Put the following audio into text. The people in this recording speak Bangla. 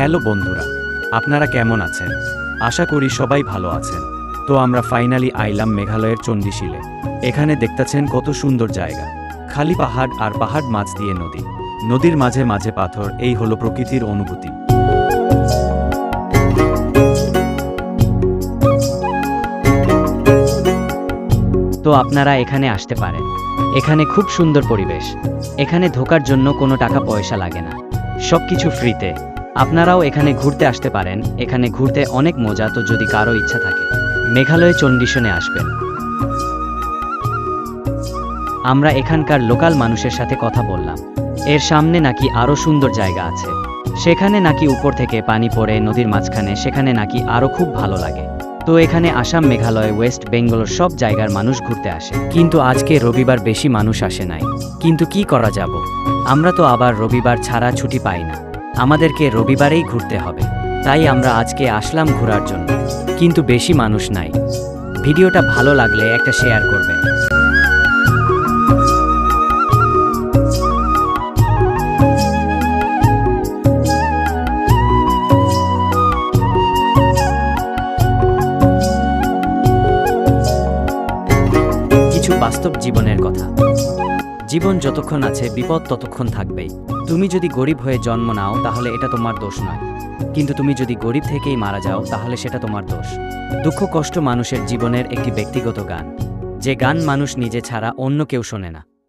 হ্যালো বন্ধুরা, আপনারা কেমন আছেন? আশা করি সবাই ভালো আছেন। তো আমরা ফাইনালি আইলাম মেঘালয়ের চণ্ডীশিলে। এখানে দেখতেছেন কত সুন্দর জায়গা। খালি পাহাড় আর পাহাড় মাছ দিয়ে নদী। নদীর মাঝে মাঝে পাথর, এই হলো প্রকৃতির অনুভূতি। তো আপনারা এখানে আসতে পারেন। এখানে খুব সুন্দর পরিবেশ। এখানে ঢোকার জন্য কোনো টাকা পয়সা লাগে না। সব কিছু ফ্রিতে। আপনারাও এখানে ঘুরতে আসতে পারেন। এখানে ঘুরতে অনেক মজা, তো যদি কারও ইচ্ছা থাকে, মেঘালয় চণ্ডীশনে আসবেন। আমরা এখানকার লোকাল মানুষের সাথে কথা বললাম। এর সামনে নাকি আরও সুন্দর জায়গা আছে। সেখানে নাকি উপর থেকে পানি পড়ে নদীর মাঝখানে, সেখানে নাকি আরও খুব ভালো লাগে। তো এখানে আসাম, মেঘালয়, ওয়েস্ট বেঙ্গলের সব জায়গার মানুষ ঘুরতে আসে। কিন্তু আজকে রবিবার বেশি মানুষ আসে নাই। কিন্তু কি করা যাব? আমরা তো আবার রবিবার ছাড়া ছুটি পাই না। আমাদেরকে রবিবারেই ঘুরতে হবে। তাই আমরা আজকে আসলাম ঘোরার জন্য। কিন্তু বেশি মানুষ নাই। ভিডিওটা ভালো লাগলে একটা শেয়ার করবেন। কিছু বাস্তব জীবনের কথা। জীবন যতক্ষণ আছে, বিপদ ততক্ষণ থাকবেই। তুমি যদি গরিব হয়ে জন্ম নাও, তাহলে এটা তোমার দোষ নয়। কিন্তু তুমি যদি গরিব থেকেই মারা যাও, তাহলে সেটা তোমার দোষ। দুঃখ কষ্ট মানুষের জীবনের একটি ব্যক্তিগত গান। যে গান মানুষ নিজে ছাড়া অন্য কেউ শোনে না।